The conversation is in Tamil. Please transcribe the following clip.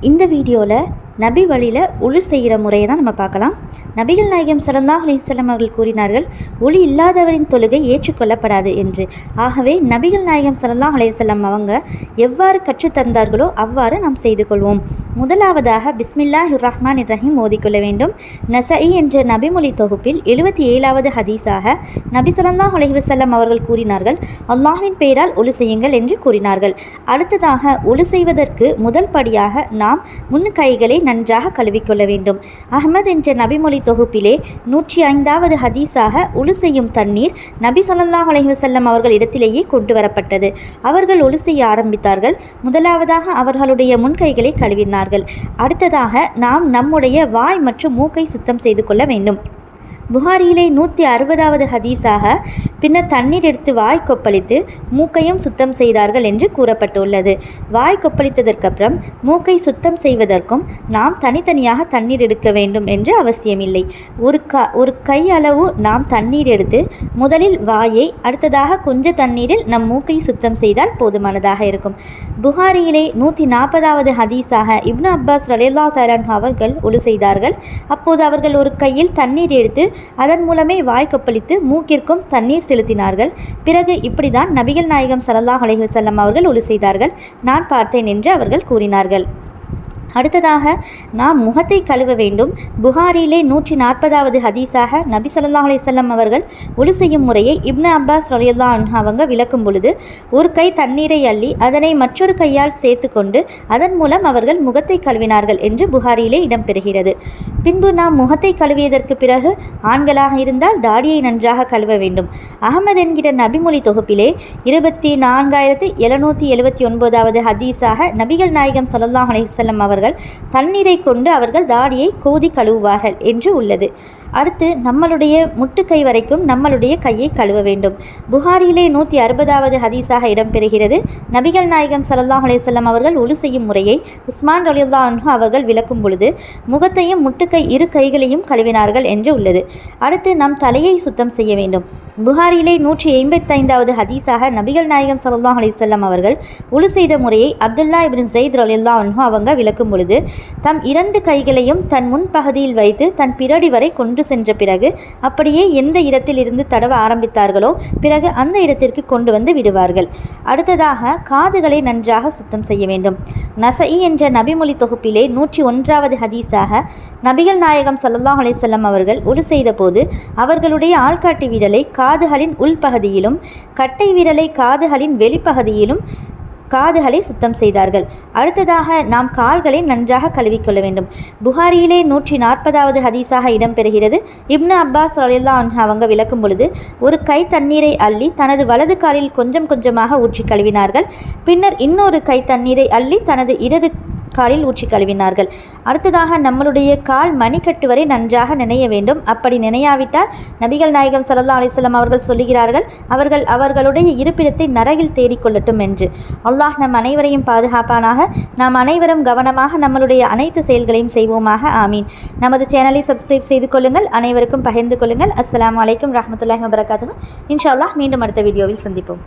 இந்த வீடியோவில் நபி வழியில் ஒளி செய்கிற முறையை தான் நம்ம பார்க்கலாம். நபிகள் நாயகம் ஸல்லல்லாஹு அலைஹி அவர்கள் கூறினார்கள் ஒளி இல்லாதவரின் தொழுகை ஏற்றுக்கொள்ளப்படாது என்று. ஆகவே நபிகள் நாயகம் ஸல்லல்லாஹு அலைஹி அவங்க எவ்வாறு கற்றுத் தந்தார்களோ அவ்வாறு நாம் செய்து கொள்வோம். முதலாவதாக பிஸ்மில்லா ரஹ்மான் ரஹீம் ஓதிக்கொள்ள வேண்டும். நசஇ என்ற நபிமொழி தொகுப்பில் எழுபத்தி ஏழாவது ஹதீஸாக நபி ஸல்லல்லாஹு அலைஹி அவர்கள் கூறினார்கள் அல்லாஹின் பெயரால் ஒளி செய்யுங்கள் என்று கூறினார்கள். அடுத்ததாக ஒளி செய்வதற்கு முதல் படியாக நாம் முன் கைகளை நன்றாக கழுவிக்கொள்ள வேண்டும். அஹ்மத் என்ற நபிமொழி தொகுப்பிலே நூற்றி ஐந்தாவது ஹதீஸாக உழு செய்யும் தண்ணீர் நபி சொல்லாஹ் அலைவசல்லம் அவர்கள் இடத்திலேயே கொண்டு வரப்பட்டது. அவர்கள் ஒளி செய்ய ஆரம்பித்தார்கள். முதலாவதாக அவர்களுடைய முன்கைகளை கழுவினார்கள். அடுத்ததாக நாம் நம்முடைய வாய் மற்றும் மூக்கை சுத்தம் செய்து கொள்ள வேண்டும். புகாரியிலே நூற்றி அறுபதாவது ஹதீஸாக பின்னர் தண்ணீர் எடுத்து வாய் கொப்பளித்து மூக்கையும் சுத்தம் செய்தார்கள் என்று கூறப்பட்டுள்ளது. வாய் கொப்பளித்ததற்கப்புறம் மூக்கை சுத்தம் செய்வதற்கும் நாம் தனித்தனியாக தண்ணீர் எடுக்க வேண்டும் என்று அவசியமில்லை. ஒரு க ஒரு கை அளவு நாம் தண்ணீர் எடுத்து முதலில் வாயை அடுத்ததாக கொஞ்ச தண்ணீரில் நம் மூக்கை சுத்தம் செய்தால் போதுமானதாக இருக்கும். புகாரியிலே நூற்றி நாற்பதாவது ஹதீஸாக இப்னு அப்பாஸ் ரலில்லா தலான் அவர்கள் ஒழு செய்தார்கள். அப்போது அவர்கள் ஒரு கையில் தண்ணீர் எடுத்து அதன் மூலமே வாய் கொப்பளித்து மூக்கிற்கும் தண்ணீர் செலுத்தினார்கள். பிறகு இப்படிதான் நபிகள் நாயகம் சல்லாஹ் அலைஹி அவர்கள் ஒழு செய்தார்கள். நான் பார்த்தேன் என்று அவர்கள் கூறினார்கள். அடுத்ததாக நாம் முகத்தை கழுவ வேண்டும். புகாரிலே நூற்றி நாற்பதாவது ஹதீஸாக நபி சொல்லா அலிசல்லம் அவர்கள் ஒளி செய்யும் முறையை இப்னு அப்பாஸ் ரலியல்லா அவங்க விளக்கும் பொழுது ஒரு கை தண்ணீரை அள்ளி அதனை மற்றொரு கையால் சேர்த்து கொண்டு அதன் மூலம் அவர்கள் முகத்தை கழுவினார்கள் என்று புகாரியிலே இடம்பெறுகிறது பின்பு நாம் முகத்தை கழுவியதற்கு பிறகு ஆண்களாக இருந்தால் தாடியை நன்றாக கழுவ வேண்டும். அகமது என்கிற நபிமொழி தொகுப்பிலே இருபத்தி நான்காயிரத்து எழுநூற்றி எழுபத்தி ஒன்பதாவது ஹதீஸாக நபிகள் நாயகம் சல்லாஹ் அலைஹி அவர்கள் தண்ணீரை கொண்டு அவர்கள் தாடியை கோதி கழுவுவார்கள் என்று உள்ளது. அடுத்து நம்மளுடைய முட்டுக்கை வரைக்கும் நம்மளுடைய கையை கழுவ வேண்டும். புகாரியிலே நூற்றி அறுபதாவது ஹதீஸாக இடம்பெறுகிறது. நபிகள் நாயகம் சல்லாஹ் அலேசல்லம் அவர்கள் உலு செய்யும் முறையை உஸ்மான் ரலியுல்லா அன்ஹு அவர்கள் விளக்கும் பொழுது முகத்தையும் முட்டுக்கை இரு கைகளையும் கழுவினார்கள் என்று உள்ளது. அடுத்து நம் தலையை சுத்தம் செய்ய வேண்டும். புகாரியிலே நூற்றி எண்பத்தைந்தாவது ஹதீஸாக நபிகள் நாயகம் சல்லாஹ் அலிசல்லாம் அவர்கள் உலு செய்த முறையை அப்துல்லா இபின் ஜெயித் ரலில்லா அன்ஹு அவங்க விளக்கும் பொழுது தம் இரண்டு கைகளையும் தன் முன்பகுதியில் வைத்து தன் பிறடி வரை கொண்டு சென்ற பிறகு அப்படியே எந்த இடத்தில் இருந்து தடவ ஆரம்பித்தார்களோ பிறகு அந்த இடத்திற்கு கொண்டு வந்து விடுவார்கள். அடுத்ததாக காதுகளை நன்றாக சுத்தம் செய்ய வேண்டும். நசஇ என்ற நபிமொழி தொகுப்பிலே நூற்றி ஒன்றாவது ஹதீஸாக நபிகள் நாயகம் சல்லாஹ் அலைஹி அவர்கள் அவர்கள் செய்த செய்தபோது அவர்களுடைய ஆள்காட்டி விரலை காதுகளின் உள்பகுதியிலும் கட்டை விரலை காதுகளின் வெளிப்பகுதியிலும் காதுகளை சுத்தம் செய்தார்கள். அடுத்ததாக நாம் கால்களை நன்றாக கழுவிக்கொள்ள வேண்டும். புகாரியிலே நூற்றி நாற்பதாவது ஹதீஸாக இடம்பெறுகிறது. இப்னு அப்பாஸ் ரலில்லா அவங்க விளக்கும் பொழுது ஒரு கை தண்ணீரை அள்ளி தனது வலது காலில் கொஞ்சம் கொஞ்சமாக ஊற்றி கழுவினார்கள். பின்னர் இன்னொரு கை தண்ணீரை அள்ளி தனது இடது காலில் ஊற்றி கழுவினார்கள். அடுத்ததாக நம்மளுடைய கால் மணிக்கட்டு வரை நன்றாக நினைய வேண்டும். அப்படி நினையாவிட்டால் நபிகள் நாயகம் சல்லா அலிஸ்லாம் அவர்கள் சொல்லுகிறார்கள் அவர்கள் அவர்களுடைய இருப்பிடத்தை நரகில் தேடிக்கொள்ளட்டும் என்று. அல்லாஹ் நம் அனைவரையும் பாதுகாப்பானாக. நாம் அனைவரும் கவனமாக நம்மளுடைய அனைத்து செயல்களையும் செய்வோமாக. ஆமீன். நமது சேனலை சப்ஸ்கிரைப் செய்து கொள்ளுங்கள். அனைவருக்கும் பகிர்ந்து கொள்ளுங்கள். அஸ்லாம் அலைக்கும் ரஹமத்துல்லாஹி வபரகாத்துஹு. இன்ஷா அல்லாஹ் மீண்டும் அடுத்த வீடியோவில் சந்திப்போம்.